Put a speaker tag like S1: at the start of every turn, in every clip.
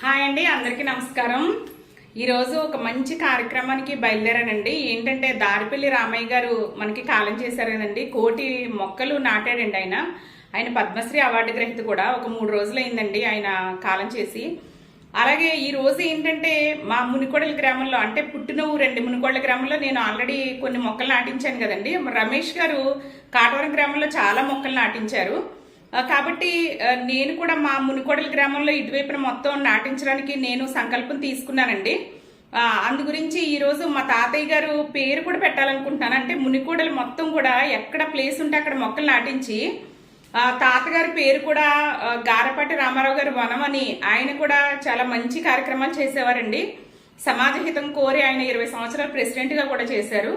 S1: Hi అండి అందరికీ నమస్కారం. ఈరోజు ఒక మంచి కార్యక్రమానికి బయలుదేరానండి. ఏంటంటే దారిపల్లి రామయ్య గారు మనకి కాలం చేశారనండి. కోటి మొక్కలు నాటాడండి ఆయన. ఆయన పద్మశ్రీ అవార్డు గ్రహీత కూడా ఒక మూడు రోజులు అయిందండి ఆయన కాలం చేసి. అలాగే ఈ రోజు ఏంటంటే మా మునికోడల గ్రామంలో అంటే పుట్టిన ఊరండి మునికోడల గ్రామంలో నేను ఆల్రెడీ కొన్ని మొక్కలు నాటించాను కదండి. రమేష్ గారు కాటవరం గ్రామంలో చాలా మొక్కలు నాటించారు. కాబట్టి నేను కూడా మా మునికోడల గ్రామంలో ఇటువైపున మొత్తం నాటించడానికి నేను సంకల్పం తీసుకున్నానండి. అందు గురించి ఈరోజు మా తాతయ్య గారు పేరు కూడా పెట్టాలనుకుంటున్నాను. అంటే మునికోడలు మొత్తం కూడా ఎక్కడ ప్లేస్ ఉంటే అక్కడ మొక్కలు నాటించి తాతగారి పేరు కూడా గారపాటి రామారావు గారు వనం అని ఆయన కూడా చాలా మంచి కార్యక్రమాలు చేసేవారండి. సమాజ హితం కోరి ఆయన ఇరవై సంవత్సరాలు ప్రెసిడెంట్గా కూడా చేశారు.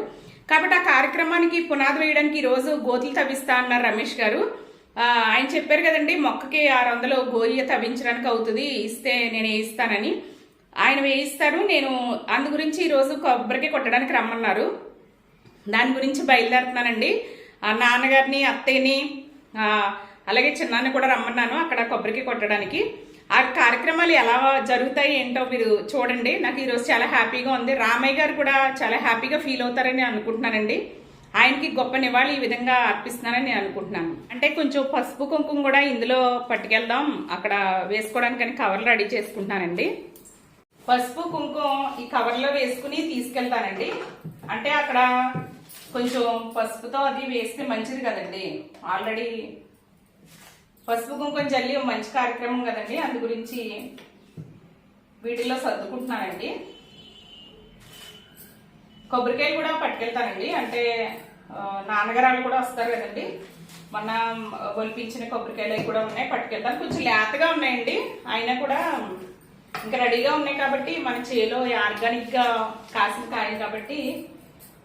S1: కాబట్టి ఆ కార్యక్రమానికి పునాది వేయడానికి ఈరోజు గోతులు తవ్విస్తా అన్నారు రమేష్ గారు. ఆయన చెప్పారు కదండి మొక్కకి ఆరు వందలు గోరియ తవ్వించడానికి అవుతుంది ఇస్తే నేను వేయిస్తానని. ఆయన వేయిస్తారు నేను అందు గురించి ఈరోజు కొబ్బరికి కొట్టడానికి రమ్మన్నారు. దాని గురించి బయలుదేరుతున్నానండి. ఆ నాన్నగారిని అత్తయ్యని అలాగే చిన్నాన్ని కూడా రమ్మన్నాను అక్కడ కొబ్బరికి కొట్టడానికి. ఆ కార్యక్రమాలు ఎలా జరుగుతాయి ఏంటో మీరు చూడండి. నాకు ఈరోజు చాలా హ్యాపీగా ఉంది. రామయ్య గారు కూడా చాలా హ్యాపీగా ఫీల్ అవుతారని అనుకుంటున్నానండి. ఆయనకి గొప్ప నివాళి ఈ విధంగా అర్పిస్తున్నానని నేను అనుకుంటున్నాను. అంటే కొంచెం పసుపు కుంకుమ కూడా ఇందులో పట్టుకెళ్దాం. అక్కడ వేసుకోవడానికని కవర్లు రెడీ చేసుకుంటున్నానండి. పసుపు కుంకుమ ఈ కవర్లో వేసుకుని తీసుకెళ్తానండి. అంటే అక్కడ కొంచెం పసుపుతో అది వేస్తే మంచిది కదండి. ఆల్రెడీ పసుపు కుంకుమ జల్లి మంచి కార్యక్రమం కదండి. అందు గురించి వీటిల్లో సర్దుకుంటున్నానండి. కొబ్బరికాయలు కూడా పట్టుకెళ్తానండి. అంటే నాన్నగారు నాన్నగారాలు కూడా వస్తారు కదండి. మొన్న ఒలిపించిన కొబ్బరికాయలు అవి కూడా ఉన్నాయి పట్టుకెళ్తాను. కొంచెం లేతగా ఉన్నాయండి. అయినా కూడా ఇంకా రెడీగా ఉన్నాయి కాబట్టి మన చేలో ఆర్గానిక్గా కాసిన కాయలు కాబట్టి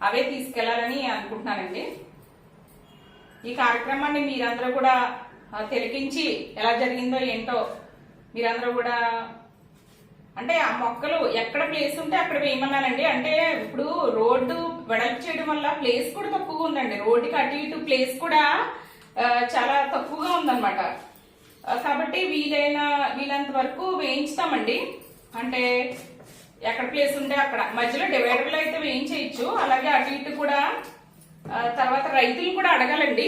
S1: అవే తీసుకెళ్ళాలని అనుకుంటున్నానండి. ఈ కార్యక్రమాన్ని మీరందరూ కూడా తిలకించి ఎలా జరిగిందో ఏంటో మీరందరూ కూడా అంటే ఆ మొక్కలు ఎక్కడ ప్లేస్ ఉంటే అక్కడ వేయమన్నానండి. అంటే ఇప్పుడు రోడ్డు వెడల్పు చేయడం వల్ల ప్లేస్ కూడా తక్కువగా ఉందండి. రోడ్డుకి అటు ఇటు ప్లేస్ కూడా చాలా తక్కువగా ఉందన్నమాట. కాబట్టి వీలైన వీలంత వరకు వేయించుతామండి. అంటే ఎక్కడ ప్లేస్ ఉంటే అక్కడ. మధ్యలో డివైడర్లు అయితే వేయించేయచ్చు. అలాగే అటు ఇటు కూడా తర్వాత రైతులు కూడా అడగాలండి.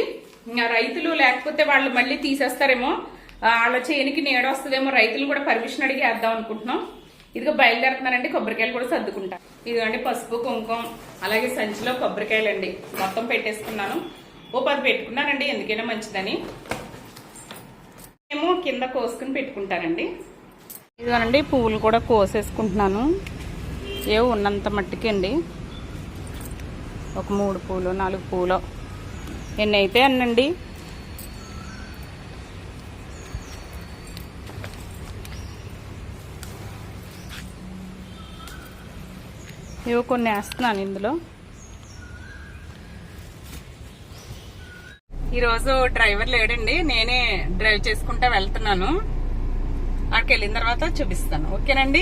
S1: రైతులు లేకపోతే వాళ్ళు మళ్ళీ తీసేస్తారేమో. వాళ్ళ చేనికి నీడ వస్తుందేమో రైతులు కూడా పర్మిషన్ అడిగి వేద్దాం అనుకుంటున్నాం. ఇదిగో బయలుదేరుతున్నానండి కొబ్బరికాయలు కూడా సర్దుకుంటా. ఇదిగోండి పసుపు కుంకుమ అలాగే సంచిలో కొబ్బరికాయలు అండి మొత్తం పెట్టేసుకున్నాను. ఓ పది పెట్టుకున్నానండి ఎందుకైనా మంచిదని. మేము కింద కోసుకుని పెట్టుకుంటానండి. ఇదిగోనండి పువ్వులు కూడా కోసేసుకుంటున్నాను. ఏ ఉన్నంత మట్టికండి. ఒక మూడు పూలు నాలుగు పూలు. ఎన్నైతే అన్నండి? ఇవి కొన్ని వేస్తున్నాను ఇందులో. ఈరోజు డ్రైవర్ లేడండి. నేనే డ్రైవ్ చేసుకుంటా వెళ్తున్నాను. అక్కడికి వెళ్ళిన తర్వాత చూపిస్తాను. ఓకేనండి?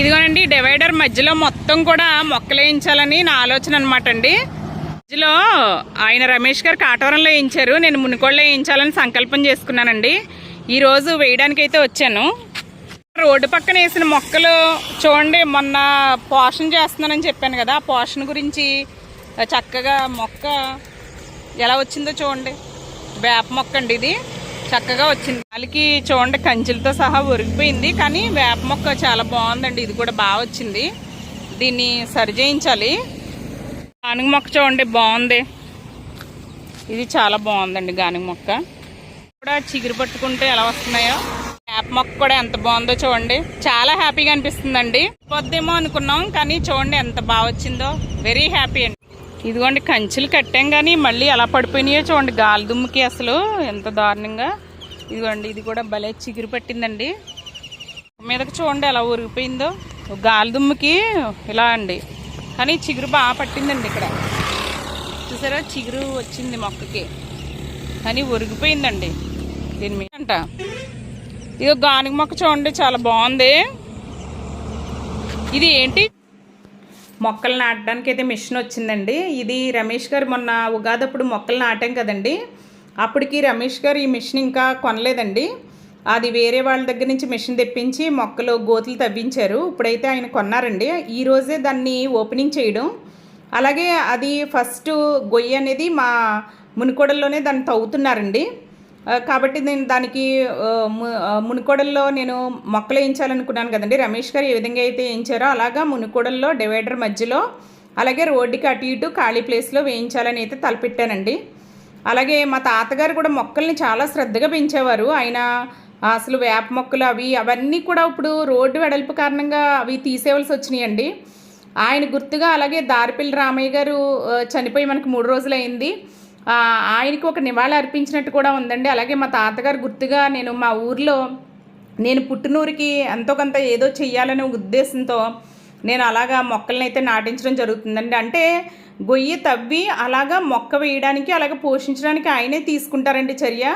S1: ఇదిగోనండి డివైడర్ మధ్యలో మొత్తం కూడా మొక్కలు వేయించాలని నా ఆలోచన అనమాట అండి. మధ్యలో ఆయన రమేష్ గారు కాటవరంలో వేయించారు. నేను మునికోళ్ళలో వేయించాలని సంకల్పం చేసుకున్నానండి. ఈరోజు వేయడానికైతే వచ్చాను. రోడ్డు పక్కన వేసిన మొక్కలు చూడండి మొన్న పోషణ చేస్తున్నానని చెప్పాను కదా ఆ పోషణ గురించి చక్కగా మొక్క ఎలా వచ్చిందో చూడండి. వేప మొక్క అండి ఇది. చక్కగా వచ్చింది. వాళ్ళకి చూడండి కంచెలతో సహా ఒరిగిపోయింది కానీ వేప మొక్క చాలా బాగుందండి. ఇది కూడా బాగా వచ్చింది. దీన్ని సరి చేయించాలి. గానుగ మొక్క చూడండి బాగుంది. ఇది చాలా బాగుందండి గానుగ మొక్క. కూడా చిగురు పట్టుకుంటే ఎలా వస్తున్నాయో. వేప మొక్క కూడా ఎంత బాగుందో చూడండి. చాలా హ్యాపీగా అనిపిస్తుందండి. పొద్దేమో అనుకున్నాం కానీ చూడండి ఎంత బాగా వచ్చిందో. వెరీ హ్యాపీ అండి. ఇదిగోండి కంచెలు కట్టాం కానీ మళ్ళీ ఎలా పడిపోయినాయో చూడండి. గాలి దుమ్ముకి అసలు ఎంత దారుణంగా. ఇదిగోండి ఇది కూడా భలే చిగురు పట్టిందండి. మీదకి చూడండి ఎలా ఉరిగిపోయిందో గాలి దుమ్ముకి ఇలా అండి. కానీ చిగురు బాగా పట్టిందండి ఇక్కడ. చూసారా చిగురు వచ్చింది మొక్కకి. కానీ ఉరిగిపోయిందండి దీని మీద అంట. ఇది గానుగ మొక్క చూడండి చాలా బాగుంది. ఇది ఏంటి? మొక్కలు నాటడానికి అయితే మిషన్ వచ్చిందండి. ఇది రమేష్ గారు మొన్న ఉగాదప్పుడు మొక్కలు నాటాం కదండి. అప్పటికి రమేష్ గారు ఈ మిషన్ ఇంకా కొనలేదండి. అది వేరే వాళ్ళ దగ్గర నుంచి మిషన్ తెప్పించి మొక్కలు గోతులు తవ్వించారు. ఇప్పుడైతే ఆయన కొన్నారండి. ఈరోజే దాన్ని ఓపెనింగ్ చేయడం. అలాగే అది ఫస్ట్ గొయ్యి అనేది మా మునికోడల్లోనే దాన్ని తవ్వుతున్నారండి. కాబట్టి నేను దానికి మునుకోడల్లో ము- నేను మొక్కలు వేయించాలనుకున్నాను కదండి. రమేష్ గారు ఏ విధంగా అయితే వేయించారో అలాగా మునుకోడల్లో డివైడర్ మధ్యలో అలాగే రోడ్డుకి అటు ఇటు ఖాళీ ప్లేస్లో వేయించాలని అయితే తలపెట్టానండి. అలాగే మా తాతగారు కూడా మొక్కల్ని చాలా శ్రద్ధగా పెంచేవారు. ఆయన అసలు వేప మొక్కలు అవి అవన్నీ కూడా ఇప్పుడు రోడ్డు వెడల్పు కారణంగా అవి తీసేవలసి వచ్చినాయండి. ఆయన గుర్తుగా అలాగే దారిపల్లి రామయ్య గారు చనిపోయి మనకు మూడు రోజులు అయింది ఆయనకి ఒక నివాళి అర్పించినట్టు కూడా ఉందండి. అలాగే మా తాతగారు గుర్తుగా నేను మా ఊర్లో నేను పుట్టినూరికి ఎంతో కొంత ఏదో చెయ్యాలనే ఉద్దేశంతో నేను అలాగా మొక్కల్ని అయితే నాటించడం జరుగుతుందండి. అంటే గొయ్యి తవ్వి అలాగా మొక్క వేయడానికి అలాగే పోషించడానికి ఆయనే తీసుకుంటారండి చర్య.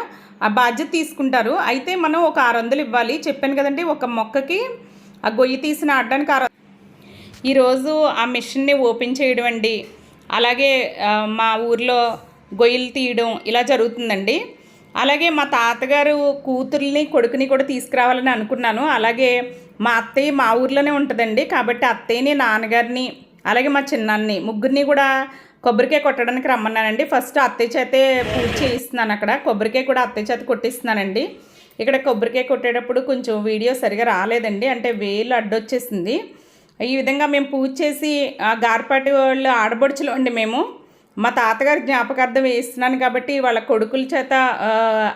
S1: ఆ బాధ్యత తీసుకుంటారు. అయితే మనం ఒక ఆరు వందలు ఇవ్వాలి. చెప్పాను కదండి ఒక మొక్కకి ఆ గొయ్యి తీసి నాటడానికి ఆరు ఈరోజు ఆ మిషన్ని ఓపెన్ చేయడం అండి. అలాగే మా ఊర్లో గొయ్యలు తీయడం ఇలా జరుగుతుందండి. అలాగే మా తాతగారు కూతుర్ని కొడుకుని కూడా తీసుకురావాలని అనుకున్నాను. అలాగే మా అత్తయ్య మా ఊర్లోనే ఉంటుందండి. కాబట్టి అత్తయ్యని నాన్నగారిని అలాగే మా చిన్నాన్ని ముగ్గురిని కూడా కొబ్బరికాయ కొట్టడానికి రమ్మన్నానండి. ఫస్ట్ అత్తయ్య చేతే పూజ చేయిస్తున్నాను అక్కడ. కొబ్బరికాయ కూడా అత్తయ్య చేత కొట్టిస్తున్నానండి. ఇక్కడ కొబ్బరికాయ కొట్టేటప్పుడు కొంచెం వీడియో సరిగా రాలేదండి. అంటే వేలు అడ్డొచ్చేసింది. ఈ విధంగా మేము పూజ చేసి ఆ గార్పాటి వాళ్ళు ఆడబడుచులు అండి మేము. మా తాతగారి జ్ఞాపకార్థం వేస్తున్నాను కాబట్టి వాళ్ళ కొడుకుల చేత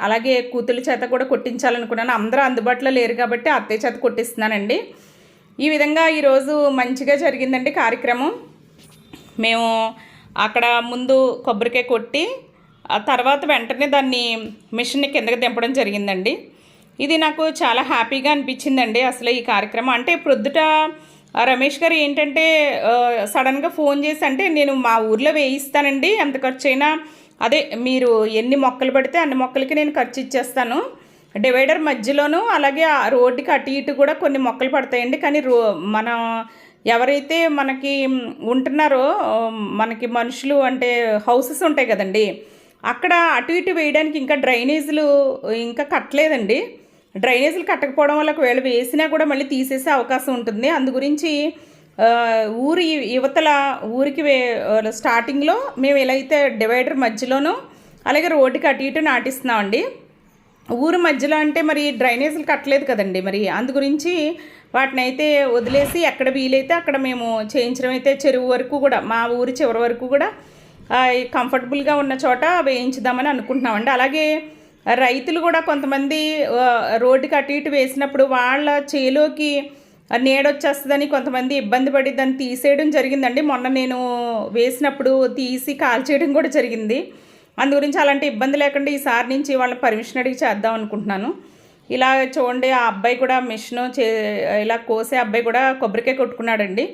S1: అలాగే కూతుల చేత కూడా కొట్టించాలనుకున్నాను. అందరూ అందుబాటులో లేరు కాబట్టి అత్తయ్య చేత కొట్టిస్తున్నానండి. ఈ విధంగా ఈరోజు మంచిగా జరిగిందండి కార్యక్రమం. మేము అక్కడ ముందు కొబ్బరికాయ కొట్టి ఆ తర్వాత వెంటనే దాన్ని మిషన్ని కిందకి దింపడం జరిగిందండి. ఇది నాకు చాలా హ్యాపీగా అనిపించిందండి అసలు ఈ కార్యక్రమం. అంటే ప్రొద్దుట రమేష్ గారు ఏంటంటే సడన్గా ఫోన్ చేసి అంటే నేను మా ఊర్లో వేయిస్తానండి ఎంత ఖర్చు అయినా అదే మీరు ఎన్ని మొక్కలు పడితే అన్ని మొక్కలకి నేను ఖర్చు ఇచ్చేస్తాను డివైడర్ మధ్యలోనూ అలాగే ఆ రోడ్డుకి అటు ఇటు కూడా కొన్ని మొక్కలు పడతాయండి. కానీ రో మన ఎవరైతే మనకి ఉంటున్నారో మనకి మనుషులు అంటే హౌసెస్ ఉంటాయి కదండి. అక్కడ అటు ఇటు వేయడానికి ఇంకా డ్రైనేజీలు ఇంకా కట్టలేదండి. డ్రైనేజీలు కట్టకపోవడం వల్ల ఒకవేళ వేసినా కూడా మళ్ళీ తీసేసే అవకాశం ఉంటుంది. అందు గురించి ఊరి యువతల ఊరికి వే స్టార్టింగ్లో మేము ఎలా అయితే డివైడర్ మధ్యలోనూ అలాగే రోడ్డుకి అటు ఇటు నాటిస్తున్నామండి. ఊరు మధ్యలో అంటే మరి డ్రైనేజీలు కట్టలేదు కదండి మరి. అందు గురించి వాటిని అయితే వదిలేసి ఎక్కడ వీలైతే అక్కడ మేము చేయించడం అయితే చెరువు వరకు కూడా మా ఊరి చివరి వరకు కూడా కంఫర్టబుల్గా ఉన్న చోట వేయించుదామని అనుకుంటున్నామండి. అలాగే రైతులు కూడా కొంతమంది రోడ్డుకి అటు ఇటు వేసినప్పుడు వాళ్ళ చేలోకి నీడొచ్చేస్తుందని కొంతమంది ఇబ్బంది పడి దాన్ని తీసేయడం జరిగిందండి. మొన్న నేను వేసినప్పుడు తీసి కాల్చేయడం కూడా జరిగింది. అందు గురించి అలాంటి ఇబ్బంది లేకుండా ఈసారి నుంచి వాళ్ళ పర్మిషన్ అడిగి చేద్దాం అనుకుంటున్నాను. ఇలా చూడండి ఆ అబ్బాయి కూడా మిషన్ చే ఇలా కోసే అబ్బాయి కూడా కొబ్బరికాయ కొట్టుకున్నాడండి.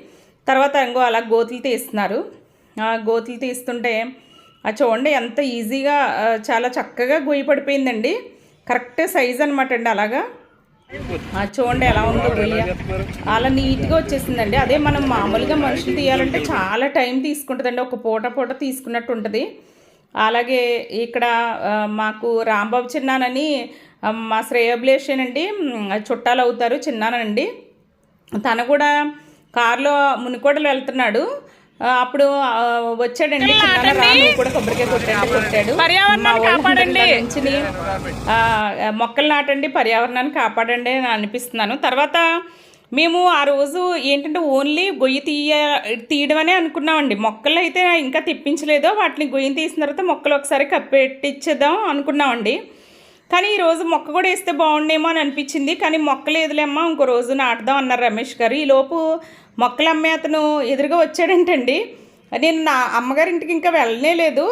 S1: తర్వాత ఇంకో అలా గోతులు తీస్తున్నారు. గోతులు తీస్తుంటే ఆ చూడండి ఎంత ఈజీగా చాలా చక్కగా గొయ్యి పడిపోయిందండి. కరెక్ట్ సైజ్ అనమాట అండి అలాగా. చూడండి ఎలా ఉందో గొయ్య అలా నీట్గా వచ్చేసిందండి. అదే మనం మామూలుగా మనుషులు తీయాలంటే చాలా టైం తీసుకుంటుందండి. ఒక పూట పూట తీసుకున్నట్టు ఉంటుంది. అలాగే ఇక్కడ మాకు రాంబాబు చిన్నానని మా శ్రేయభిలేషన్ అండి చుట్టాలు అవుతారు చిన్నానండి తను కూడా కారులో మునికోటలు వెళ్తున్నాడు. అప్పుడు వచ్చాడండి. కూడా కొబ్బరికాయ కొట్టాడు మొక్కలు నాటండి పర్యావరణాన్ని కాపాడండి అని అనిపిస్తున్నాను. తర్వాత మేము ఆ రోజు ఏంటంటే ఓన్లీ గొయ్యి తీయ తీయడమనే అనుకున్నామండి. మొక్కలు అయితే ఇంకా తెప్పించలేదో. వాటిని గొయ్యి తీసిన తర్వాత మొక్కలు ఒకసారి కప్పెట్టించేద్దాం అనుకున్నామండి. కానీ ఈరోజు మొక్క కూడా వేస్తే బాగుండేమో అని అనిపించింది. కానీ మొక్క లేదులేమ్మా ఇంకో రోజు నాటుదాం అన్నారు రమేష్ గారు. ఈలోపు మొక్కలు అమ్మే అతను ఎదురుగా వచ్చాడంటండి. నేను నా అమ్మగారింటికి ఇంకా వెళ్ళనే లేదు.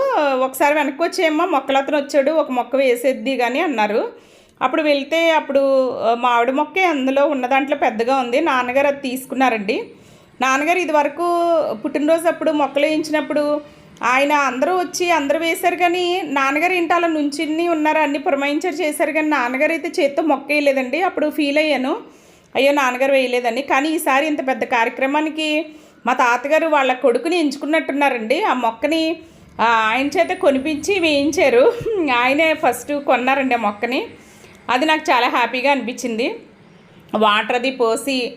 S1: ఒకసారి వెనక్కి వచ్చేయమ్మా మొక్కలు అతను వచ్చాడు ఒక మొక్క వేసేద్ది కానీ అన్నారు. అప్పుడు వెళ్తే అప్పుడు మామిడి మొక్కే అందులో ఉన్న దాంట్లో పెద్దగా ఉంది. నాన్నగారు అది తీసుకున్నారండి. నాన్నగారు ఇదివరకు పుట్టినరోజు అప్పుడు మొక్కలు వేయించినప్పుడు ఆయన అందరూ వచ్చి అందరూ వేశారు కానీ నాన్నగారు ఏంటి అలా నుంచిని ఉన్నారు? అన్ని పురమాయించారు చేశారు కానీ నాన్నగారు అయితే చేత్తో మొక్క వేయలేదండి అప్పుడు ఫీల్ అయ్యాను. అయ్యో నాన్నగారు వేయలేదని కానీ ఈసారి ఇంత పెద్ద కార్యక్రమానికి మా తాతగారు వాళ్ళ కొడుకుని ఎంచుకున్నట్టున్నారండి. ఆ మొక్కని ఆయన చేత కొనిపించి వేయించారు. ఆయనే ఫస్ట్ కొన్నారండి ఆ మొక్కని. అది నాకు చాలా హ్యాపీగా అనిపించింది. వాటర్ అది పోసి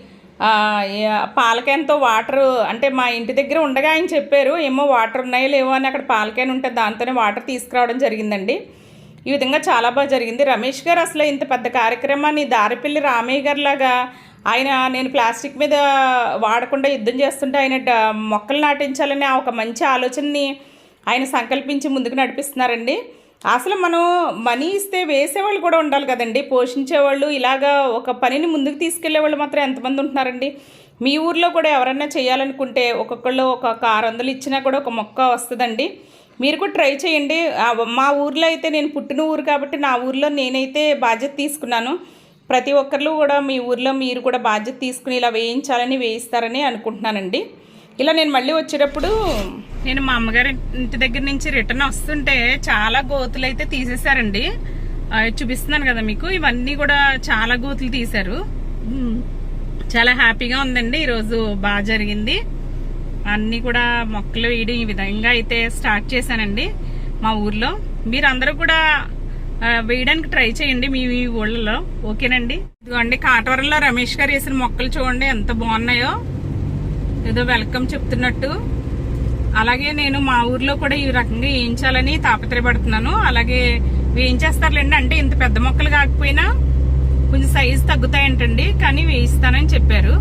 S1: పాలకాయనతో వాటర్ అంటే మా ఇంటి దగ్గర ఉండగా ఆయన చెప్పారు ఏమో వాటర్ ఉన్నాయో లేవో అని అక్కడ పాలకాయన ఉంటే దాంతోనే వాటర్ తీసుకురావడం జరిగిందండి. ఈ విధంగా చాలా బాగా జరిగింది. రమేష్ గారు అసలు ఇంత పెద్ద కార్యక్రమాన్ని దారిపల్లి రామయ్య గారు లాగా ఆయన నేను ప్లాస్టిక్ మీద వాడకుండా యుద్ధం చేస్తుంటే ఆయన మొక్కలు నాటించాలనే ఆ ఒక మంచి ఆలోచనని ఆయన సంకల్పించి ముందుకు నడిపిస్తున్నారండి. అసలు మనం మనీ ఇస్తే వేసేవాళ్ళు కూడా ఉండాలి కదండి. పోషించేవాళ్ళు ఇలాగా ఒక పనిని ముందుకు తీసుకెళ్ళే వాళ్ళు మాత్రం ఎంతమంది ఉంటున్నారండి? మీ ఊర్లో కూడా ఎవరన్నా చేయాలనుకుంటే ఒక్కొక్కళ్ళు ఒక ఆరు వందలు ఇచ్చినా కూడా ఒక మొక్క వస్తుందండి. మీరు కూడా ట్రై చేయండి. మా ఊర్లో అయితే నేను పుట్టిన ఊరు కాబట్టి నా ఊర్లో నేనైతే బాధ్యత తీసుకున్నాను. ప్రతి ఒక్కరు కూడా మీ ఊర్లో మీరు కూడా బాధ్యత తీసుకుని ఇలా వేయించాలని వేయిస్తారని అనుకుంటున్నానండి. ఇలా నేను మళ్ళీ వచ్చేటప్పుడు నేను మా అమ్మగారి ఇంటి దగ్గర నుంచి రిటర్న్ వస్తుంటే చాలా గోతులు అయితే తీసేశారండి చూపిస్తున్నాను కదా మీకు. ఇవన్నీ కూడా చాలా గోతులు తీశారు. చాలా హ్యాపీగా ఉందండి. ఈరోజు బాగా జరిగింది. అన్నీ కూడా మొక్కలు వేయడం ఈ విధంగా అయితే స్టార్ట్ చేశానండి మా ఊర్లో. మీరందరూ కూడా వేయడానికి ట్రై చేయండి మీ మీ ఊళ్ళలో. ఓకేనండి? ఇదిగోండి కాటవరంలో రమేష్ గారు వేసిన మొక్కలు చూడండి ఎంత బాగున్నాయో. ఏదో వెల్కమ్ చెప్తున్నట్టు. అలాగే నేను మా ఊర్లో కూడా ఈ రకంగా వేయించాలని తాపత్రయపడుతున్నాను. అలాగే వేయించేస్తారులేండి. అంటే ఇంత పెద్ద మొక్కలు కాకపోయినా కొంచెం సైజు తగ్గుతాయంటండి. కానీ వేయిస్తానని చెప్పారు.